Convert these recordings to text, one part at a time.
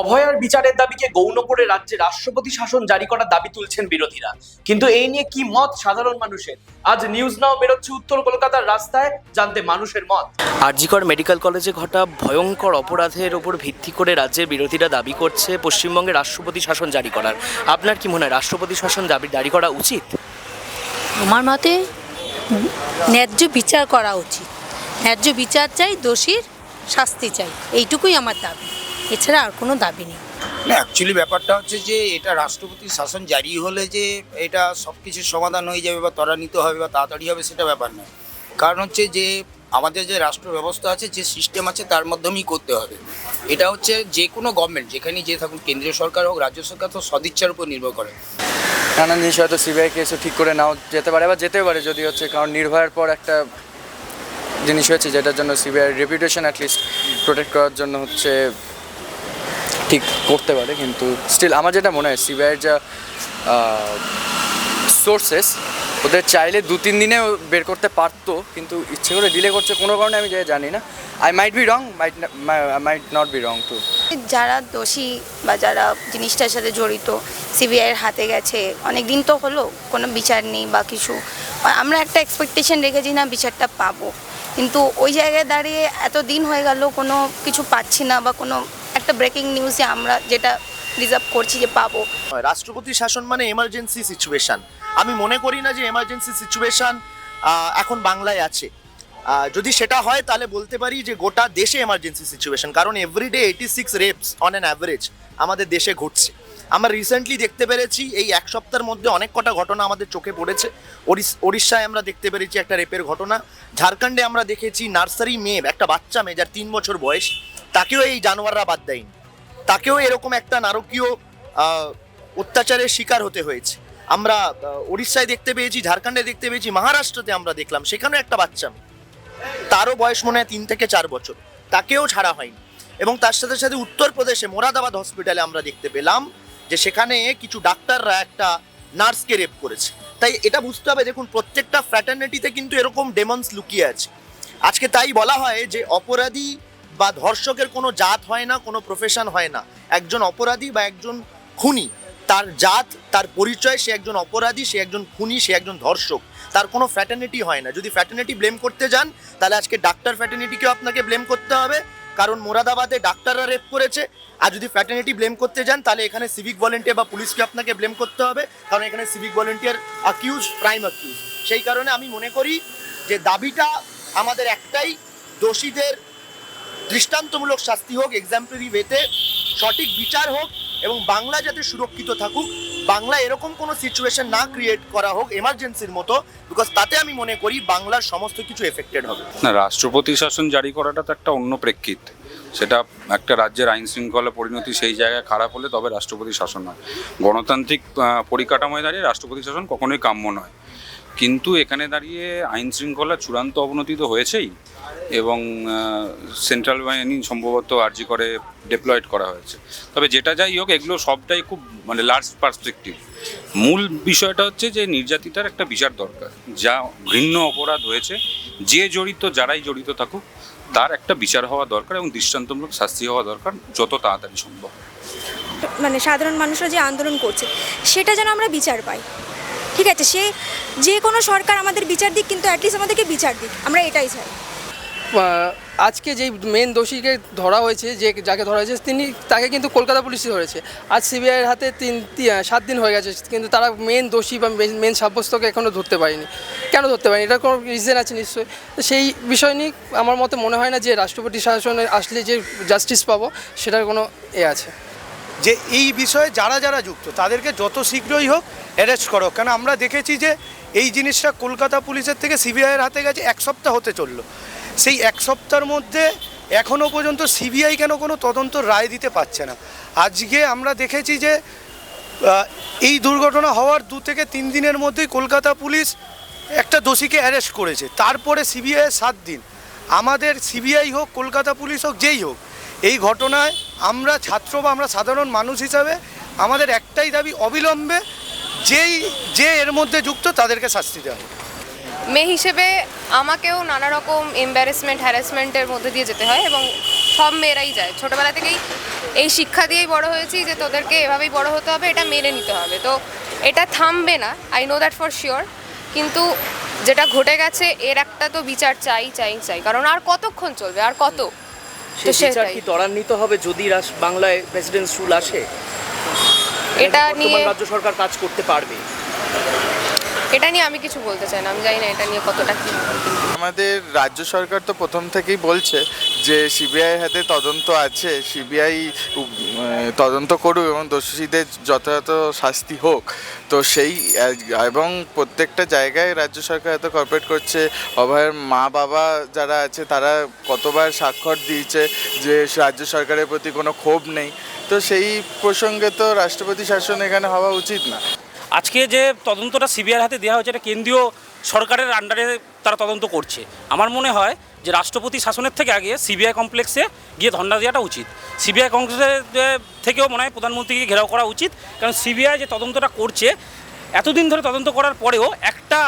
অভয়ার বিচারের দাবিকে গৌণ করে রাজ্যে রাষ্ট্রপতি শাসন জারি করার দাবি তুলছেন বিরোধীরা। কিন্তু এই নিয়ে কি মত সাধারণ মানুষের? আজ নিউজ নাও বেরোচ্ছে উত্তর কলকাতার রাস্তায় জানতে মানুষের মত। আরজিকর মেডিকেল কলেজে ঘটা ভয়ঙ্কর অপরাধের ওপর ভিত্তি করে রাজ্যের বিরোধীরা দাবি করছে পশ্চিমবঙ্গে রাষ্ট্রপতি শাসন জারি করার। আপনার কি মনে হয় রাষ্ট্রপতি শাসন দাবি জারি করা উচিত? আমার মতে ন্যায্য বিচার করা উচিত। ন্যায্য বিচার চাই দোষীর শাস্তি চাই। এইটুকুই আমার দাবি। এছাড়া আর কোনো দাবি নেই। না অ্যাকচুয়ালি ব্যাপারটা হচ্ছে যে এটা রাষ্ট্রপতির শাসন জারি হলে যে এটা সব কিছুর সমাধান হয়ে যাবে বা ত্বরান্বিত হবে বা তাড়াতাড়ি হবে সেটা ব্যাপার নয়। কারণ হচ্ছে যে আমাদের যে রাষ্ট্র ব্যবস্থা আছে যে সিস্টেম আছে তার মাধ্যমেই করতে হবে। এটা হচ্ছে যে কোনো গভর্নমেন্ট যেখানেই যে থাকুন কেন্দ্রীয় সরকার হোক রাজ্য সরকার তো সদিচ্ছার উপর নির্ভর করে। নানান জিনিস হয়তো সিবিআই কেসও ঠিক করে নাও যেতে পারে বা যেতেও পারে যদি হচ্ছে কারণ নির্ভয়ার পর একটা জিনিস হয়েছে যেটার জন্য সিবিআই রেপুটেশন অ্যাটলিস্ট প্রোটেক্ট করার জন্য হচ্ছে ঠিক করতে পারে, কিন্তু স্টিল আমার যেটা মনে হয় সিবিআইয়ের যা সোর্সেস ওদের চাইলে দু তিন দিনে বের করতে পারতো, কিন্তু ইচ্ছে করে ডিলে করছে, কোনো কারণে আমি জানি না। I might be wrong might might not be wrong to যারা দোষী বা যারা জিনিসটার সাথে জড়িত সিবিআইয়ের হাতে গেছে, অনেক দিন তো হলো, কোনো বিচার নেই বা কিছু। আমরা একটা এক্সপেকটেশন রেখেছি না বিচারটা পাবো। কিন্তু ওই জায়গায় দাঁড়িয়ে এত দিন হয়ে গেল, কোনো কিছু পাচ্ছি না বা কোনো একটা ব্রেকিং নিউজে আমরা যেটা রিজার্ভ করছি যে পাবো। রাষ্ট্রপতি শাসন মানে এমার্জেন্সি সিচুয়েশন আমি মনে করি না যে এমার্জেন্সি সিচুয়েশন এখন বাংলায় আছে। যদি সেটা হয় তাহলে বলতে পারি যে গোটা দেশে এমার্জেন্সি সিচুয়েশন কারণ everyday eighty six rapes on an average আমাদের দেশে ঘটছে। আমরা রিসেন্টলি দেখতে পেরেছি, এই এক সপ্তাহের মধ্যে অনেক কটা ঘটনা আমাদের চোখে পড়েছে। ওড়িশ- ওড়িশায় আমরা দেখতে পেরেছি একটা রেপের ঘটনা। ঝাড়খণ্ডে আমরা দেখেছি নার্সারি মেয়ে, একটা বাচ্চা মেয়ে, যার তিন বছর বয়স। তাকেও এই জানোয়াররা বাদ দেয়নি। তাকেও এরকম একটা নারকীয় অত্যাচারের শিকার হতে হয়েছে। আমরা উড়িষ্যায় দেখতে পেয়েছি, ঝাড়খণ্ডে দেখতে পেয়েছি, মহারাষ্ট্রতে আমরা দেখলাম, সেখানেও একটা বাচ্চা তারও বয়স মনে হয় তিন থেকে চার বছর। তাকেও ছাড়া হয়নি। এবং তার সাথে সাথে উত্তরপ্রদেশে মোরাদাবাদ হসপিটালে আমরা দেখতে পেলাম যে সেখানে কিছু ডাক্তাররা একটা নার্সকে রেপ করেছে। তাই এটা বুঝতে হবে, দেখুন, প্রত্যেকটা ফ্র্যাটার্নিটিতে কিন্তু এরকম ডেমন্স লুকিয়ে আছে। আজকে তাই বলা হয় যে, অপরাধী বা ধর্ষকের কোনো জাত হয় না, কোনো প্রফেশন হয় না। একজন অপরাধী বা একজন খুনি, তার জাত, তার পরিচয়, সে একজন অপরাধী, সে একজন খুনি, সে একজন ধর্ষক, তার কোনো ফ্র্যাটার্নিটি হয় না। যদি ফ্র্যাটার্নিটি ব্লেম করতে যান, তাহলে আজকে ডাক্তার ফ্র্যাটার্নিটিকেও আপনাকে ব্লেম করতে হবে। কারণ মোরাদাবাদে ডাক্তাররা রেপ করেছে। আর যদি ফ্র্যাটার্নিটি ব্লেম করতে যান, তাহলে এখানে সিভিক ভলেন্টিয়ার বা পুলিশকে আপনাকে ব্লেম করতে হবে। কারণ এখানে civic volunteer accused prime accused সেই কারণে আমি মনে করি যে দাবিটা আমাদের একটাই, দোষীদের দৃষ্টান্তমূলক শাস্তি হোক এক্সাম্পলারি ওয়েতে সঠিক বিচার হোক এবং বাংলা যাতে সুরক্ষিত থাকুক, বাংলা এরকম কোনো সিচুয়েশন না ক্রিয়েট করা হোক এমার্জেন্সির মতো বিকজ তাতে আমি মনে করি বাংলার সমস্ত কিছু এফেক্টেড হবে। না, রাষ্ট্রপতি শাসন জারি করাটা তো একটা অন্য প্রেক্ষিত। সেটা একটা রাজ্যের আইন শৃঙ্খলা পরিণতি সেই জায়গায় খারাপ হলে তবে রাষ্ট্রপতি শাসন হয় গণতান্ত্রিক পরিকাঠামোয় দাঁড়িয়ে রাষ্ট্রপতি শাসন কখনোই কাম্য নয়। কিন্তু এখানে দাঁড়িয়ে আইন শৃঙ্খলা চূড়ান্ত অবনতি তো হয়েছেই এবং সেন্ট্রাল বাহিনী সম্ভবত আর্জি করে ডেপ্লয়েড করা হয়েছে। তবে যেটা যাই হোক, এগুলো সবটাই খুব মানে লার্জ পার্সপেক্টিভ মূল বিষয়টা হচ্ছে যে, নির্যাতিতার একটা বিচার দরকার। যা ঘৃণ্য অপরাধ হয়েছে, যে জড়িত, যারাই জড়িত থাকুক, তার একটা বিচার হওয়া দরকার এবং দৃষ্টান্তমূলক শাস্তি হওয়া দরকার যত তাড়াতাড়ি সম্ভব। মানে সাধারণ মানুষরা যে আন্দোলন করছে, সেটা যেন আমরা বিচার পাই। ঠিক আছে, সে যে কোনো সরকার আমাদের বিচার দিক কিন্তু অ্যাটলিস্ট আমাদেরকে বিচার দিক। আমরা এটাই চাই। আজকে যেই মেন দোষীকে ধরা হয়েছে যে যাকে ধরা হয়েছে তিনি তাকে কিন্তু কলকাতা পুলিশই ধরেছে। আজ সিবিআইয়ের হাতে তিন সাত দিন হয়ে গেছে কিন্তু তারা মেন দোষী বা মেন সাব্যস্তকে এখনও ধরতে পারেনি। কেন ধরতে পারেনি? এটা কোনো রিজন আছে নিশ্চয়ই? তো সেই বিষয় নিয়ে আমার মতে মনে হয় না যে রাষ্ট্রপতি শাসনে আসলে যে জাস্টিস পাবো সেটার কোনো এ আছে। যে এই বিষয়ে যারা যারা যুক্ত তাদেরকে যত শীঘ্রই হোক অ্যারেস্ট করো। কেন আমরা দেখেছি যে এই জিনিসটা কলকাতা পুলিশের থেকে সিবিআইয়ের হাতে গেছে, এক সপ্তাহ হতে চলল। সেই এক সপ্তাহের মধ্যে এখনও পর্যন্ত সিবিআই কেন কোনো তদন্ত রায় দিতে পারছে না? আজকে আমরা দেখেছি যে এই দুর্ঘটনা হওয়ার দু থেকে তিন দিনের মধ্যেই কলকাতা পুলিশ একটা দোষীকে অ্যারেস্ট করেছে। তারপরে সিবিআই সাত দিন। আমাদের সিবিআই হোক, কলকাতা পুলিশ হোক, যেই হোক, এই ঘটনায় আমরা ছাত্র বা আমরা সাধারণ মানুষ হিসাবে আমাদের একটাই দাবি অবিলম্বে যেই যে এর মধ্যে যুক্ত তাদেরকে শাস্তি দেওয়া হোক। মেয়ে হিসেবে আমাকেও নানা রকম এম্বারেসমেন্ট হ্যারাসমেন্টের মধ্যে দিয়ে যেতে হয় এবং সব মেয়েরাই যায়। ছোটোবেলা থেকেই এই শিক্ষা দিয়েই বড় হয়েছি যে তোদেরকে এভাবেই বড় হতে হবে এটা মেনে নিতে হবে। তো এটা থামবে না I know that for sure কিন্তু যেটা ঘটে গেছে এর একটা তো বিচার চাই চাই চাই। কারণ আর কতক্ষণ চলবে আর কত? সেই বিচার কি ত্বরান্বিত হবে যদি রাস- বাংলায় প্রেসিডেন্ট রুল আসে? এটা নিয়ে রাজ্য সরকার কাজ করতে পারবে? এটা নিয়ে আমি কিছু বলতে চাই না আমি জানি না এটা নিয়ে কতটা কি। আমাদের রাজ্য সরকার তো প্রথম থেকেই বলছে যে সিবিআই হাতে তদন্ত আছে সিবিআই তদন্ত করুক এবং দোষীদের যথাযথ শাস্তি হোক। তো সেই এবং প্রত্যেকটা জায়গায় রাজ্য সরকার এত কর্পোরেট করছে। অভয়ের মা বাবা যারা আছে, তারা কতবার স্বাক্ষর দিয়েছে যে রাজ্য সরকারের প্রতি কোনো ক্ষোভ নেই। তো সেই প্রসঙ্গে তো রাষ্ট্রপতি শাসন এখানে হওয়া উচিত না। আজকে যে তদন্তটা সিবিআইয়ের হাতে দেওয়া হয়েছে, এটা কেন্দ্রীয় সরকারের আন্ডারে তারা তদন্ত করছে। আমার মনে হয় যে রাষ্ট্রপতি শাসনের থেকে আগে সিবিআই কমপ্লেক্সে গিয়ে ধর্ণা দেওয়াটা উচিত। সিবিআই কমপ্লেক্সে থেকেও মনে হয় প্রধানমন্ত্রীকে ঘেরাও করা উচিত। কারণ সিবিআই যে তদন্তটা করছে, এতদিন ধরে তদন্ত করার পরেও একটা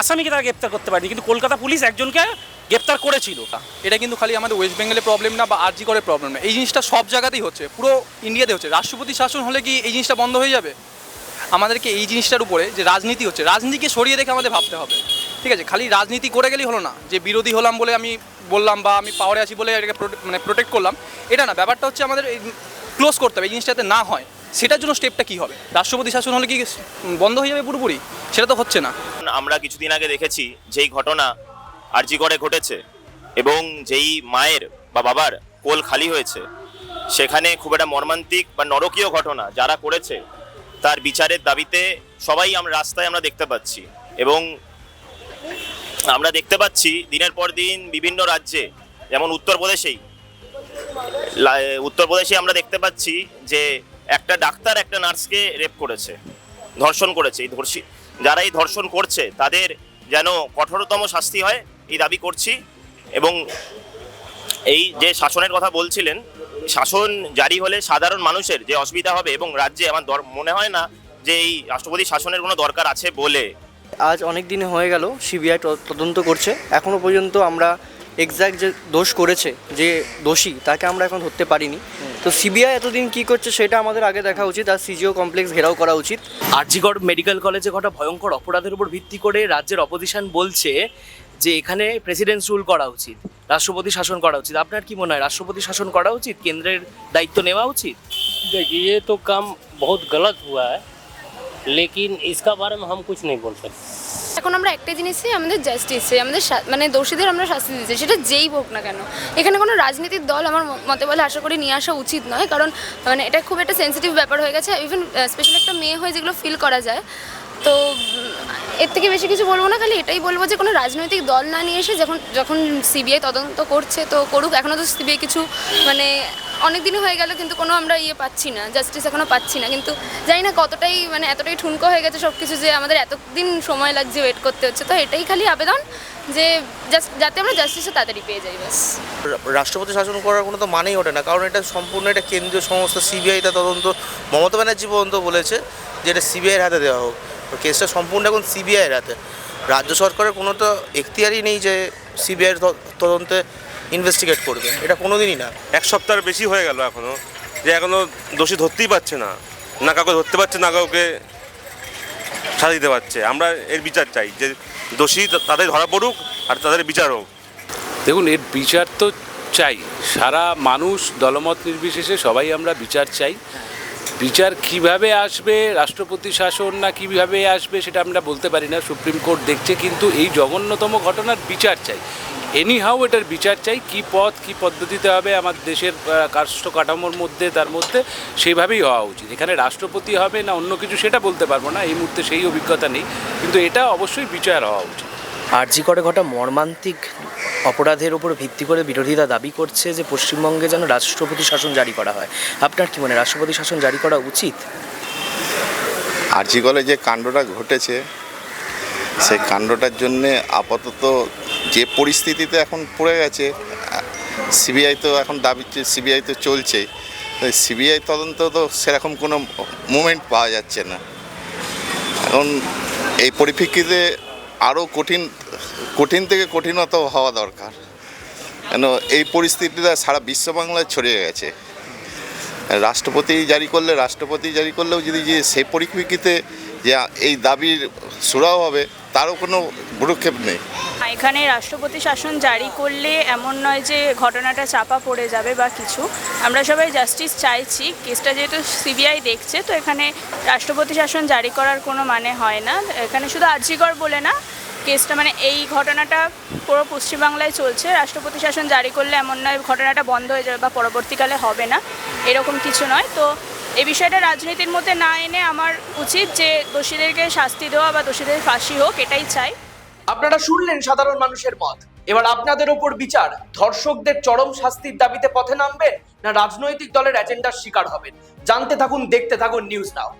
আসামিকে তারা গ্রেপ্তার করতে পারেনি। কিন্তু কলকাতা পুলিশ একজনকে গ্রেপ্তার করেছিল। এটা কিন্তু খালি আমাদের ওয়েস্ট বেঙ্গলের প্রবলেম না বা আরজি করে প্রবলেম না। এই জিনিসটা সব জায়গাতেই হচ্ছে। পুরো ইন্ডিয়াতে হচ্ছে। রাষ্ট্রপতি শাসন হলে কি এই জিনিসটা বন্ধ হয়ে যাবে? আমাদেরকে এই জিনিসটার উপরে যে রাজনীতি হচ্ছে, রাজনীতিকে সরিয়ে রেখে আমাদের ভাবতে হবে। ঠিক আছে? খালি রাজনীতি করে গেলেই হলো না। যে বিরোধী হলাম বলে আমি বললাম বা আমি পাওয়ারে আছি বলে এটাকে মানে প্রোটেক্ট করলাম, এটা না। ব্যাপারটা হচ্ছে আমাদের ক্লোজ করতে হবে, এই জিনিসটাতে না হয়। সেটার জন্য স্টেপটা কী হবে? রাষ্ট্রপতি শাসন হলে কি বন্ধ হয়ে যাবে পুরোপুরি? সেটা তো হচ্ছে না। আমরা কিছুদিন আগে দেখেছি যেই ঘটনা আরজি করে ঘটেছে এবং যেই মায়ের বা বাবার কোল খালি হয়েছে, সেখানে খুব একটা মর্মান্তিক বা নরকীয় ঘটনা যারা করেছে তার বিচারের দাবিতে সবাই আমরা রাস্তায় আমরা দেখতে পাচ্ছি এবং আমরা দেখতে পাচ্ছি দিনের পর দিন বিভিন্ন রাজ্যে, যেমন উত্তরপ্রদেশেই উত্তরপ্রদেশে আমরা দেখতে পাচ্ছি যে একটা ডাক্তার একটা নার্সকে রেপ করেছে, ধর্ষণ করেছে। এই ধর্ষী, যারা এই ধর্ষণ করছে, তাদের যেন কঠোরতম শাস্তি হয়, এই দাবি করছি। এবং এই যে শাসনের কথা বলছিলেন শাসন জারি হলে সাধারণ মানুষের যে অসুবিধা হবে এবং রাজ্যে আমার দর- মনে হয় না যে এই রাষ্ট্রপতি শাসনের কোনো দরকার আছে বলে। আজ অনেক দিন হয়ে গেল সিবিআই তদন্ত করছে। এখনও পর্যন্ত আমরা এক্স্যাক্ট যে দোষ করেছে যে দোষী তাকে আমরা এখন ধরতে পারিনি। তো সিবিআই এতদিন কি করছে সেটা আমাদের আগে দেখা উচিত আর সিজিও কমপ্লেক্স ঘেরাও করা উচিত। আরজিগড় মেডিকেল কলেজে ঘটা ভয়ঙ্কর অপরাধের উপর ভিত্তি করে রাজ্যের অপোজিশন বলছে যে এখানে প্রেসিডেন্ট রুল করা উচিত রাষ্ট্রপতি শাসন করা উচিত আপনার কি মনে হয় রাষ্ট্রপতি শাসন করা উচিত কেন্দ্রের দায়িত্ব নেওয়া উচিত देखिए ये तो काम बहुत गलत हुआ है लेकिन इसका बारे में हम कुछ नहीं बोल सकते এখন আমরা একটা জিনিসই আমাদের জাস্টিস চাই আমাদের শা- মানে দোষীদের আমরা শাস্তি দিচ্ছি সেটা যেই হোক না কেন এখানে কোনো রাজনীতির দল আমার ম- মতে বলে আশা করি নিয়ে আসা উচিত নয় কারণ মানে এটা খুব একটা সেন্সিটিভ ব্যাপার হয়ে গেছে ইভেন স্পেশালি একটা মেয়ে হয়ে যেগুলো ফিল করা যায় তো উম, এর থেকে বেশি কিছু বলব না, খালি এটাই বলব যে কোনো রাজনৈতিক দল না নিয়ে এসে যখন যখন সিবিআই তদন্ত করছে, তো করুক। এখনও তো সিবিআই কিছু মানে অনেক দিনই হয়ে গেল, কিন্তু কোনো আমরা ইয়ে পাচ্ছি না জাস্টিস এখনও পাচ্ছি না। কিন্তু জানি না কতটাই মানে এতটাই ঠুনকো হয়ে গেছে সব কিছু যে আমাদের এতদিন সময় লাগছে ওয়েট করতে হচ্ছে। তো এটাই খালি আবেদন যে জাস্ট যাতে আমরা জাস্টিসও তাড়াতাড়ি পেয়ে যাই, ব্যাস। রাষ্ট্রপতি শাসন করার কোনো তো মানেই ওঠে না, কারণ এটা সম্পূর্ণ এটা কেন্দ্রীয় সংস্থা, সিবিআই তা তদন্ত, মমতা ব্যানার্জি পর্যন্ত বলেছে যে এটা সিবিআইয়ের হাতে দেওয়া হোক। কেসটা সম্পূর্ণ এখন সিবিআইয়ের হাতে। রাজ্য সরকারের কোনো তো এখতিয়ারই নেই যে সিবিআইয়ের তদন্তে ইনভেস্টিগেট করবে। এটা কোনো দিনই না। এক সপ্তাহের বেশি হয়ে গেল এখনও যে এখনও দোষী ধরতেই পারছে না। না কাউকে ধরতে পারছে না কাউকে সাজা দিতে পারছে। আমরা এর বিচার চাই যে দোষী তাদের ধরা পড়ুক আর তাদের বিচার হোক। দেখুন এর বিচার তো চাই। সারা মানুষ দলমত নির্বিশেষে সবাই আমরা বিচার চাই। বিচার কীভাবে আসবে, রাষ্ট্রপতি শাসন না কীভাবে আসবে সেটা আমরা বলতে পারি না, সুপ্রিম কোর্ট দেখছে কিন্তু এই জঘন্যতম ঘটনার বিচার চাই। এনি হাউ এটার বিচার চাই, কি পথ, কি পদ্ধতিতে হবে আমার দেশের রাষ্ট্র কাঠামোর মধ্যে, তার মধ্যে, সেভাবেই হওয়া উচিত। এখানে রাষ্ট্রপতি হবে না অন্য কিছু সেটা বলতে পারব না, এই মুহূর্তে সেই অভিজ্ঞতা নেই, কিন্তু এটা অবশ্যই বিচার হওয়া উচিত। আরজি করে ঘটা মর্মান্তিক অপরাধের উপর ভিত্তি করে বিরোধীরা দাবি করছে যে পশ্চিমবঙ্গে যেন রাষ্ট্রপতি শাসন জারি করা হয়। আপনার কি মনে রাষ্ট্রপতি শাসন জারি করা উচিত? আরজিগলে যে কাণ্ডটা ঘটেছে, সেই কাণ্ডটার জন্যে আপাতত যে পরিস্থিতিতে এখন পড়ে গেছে, সিবিআই তো এখন দাবি, সিবিআই তো চলছেই সিবিআই তদন্ত তো সেরকম কোনো মুভমেন্ট পাওয়া যাচ্ছে না। এখন এই পরিপ্রেক্ষিতে আরও কঠিন কঠিন থেকে কঠিনত হওয়া দরকার। কেন, এই পরিস্থিতিটা সারা বিশ্ব বাংলায় ছড়িয়ে গেছে। রাষ্ট্রপতি জারি করলে রাষ্ট্রপতি জারি করলেও যদি যে সেই পরিপ্রেক্ষিতে যে এই দাবির সুরাও হবে, তারও কোনো ভ্রুক্ষেপ নেই। এখানে রাষ্ট্রপতি শাসন জারি করলে এমন নয় যে ঘটনাটা চাপা পড়ে যাবে বা কিছু। আমরা সবাই জাস্টিস চাইছি কেসটা যেহেতু সিবিআই দেখছে, তো এখানে রাষ্ট্রপতি শাসন জারি করার কোনো মানে হয় না। এখানে শুধু আর্জিকর বলে না কেসটা মানে এই ঘটনাটা পুরো পশ্চিমবাংলায় চলছে। রাষ্ট্রপতি শাসন জারি করলে এমন নয়, ঘটনাটা বন্ধ হয়ে যাবে বা পরবর্তীকালে হবে না। এরকম কিছু নয়। তো এই বিষয়টা রাজনীতির মধ্যে না এনে আমার উচিত যে দোষীদেরকে শাস্তি দেওয়া বা দোষীদের ফাঁসি হোক, এটাই চাই। আপনারা শুনলেন সাধারণ মানুষের মত। এবার আপনাদের ওপর বিচার, ধর্ষকদের চরম শাস্তির দাবিতে পথে নামবেন না রাজনৈতিক দলের এজেন্ডার শিকার হবেন? জানতে থাকুন, দেখতে থাকুন নিউজ নাও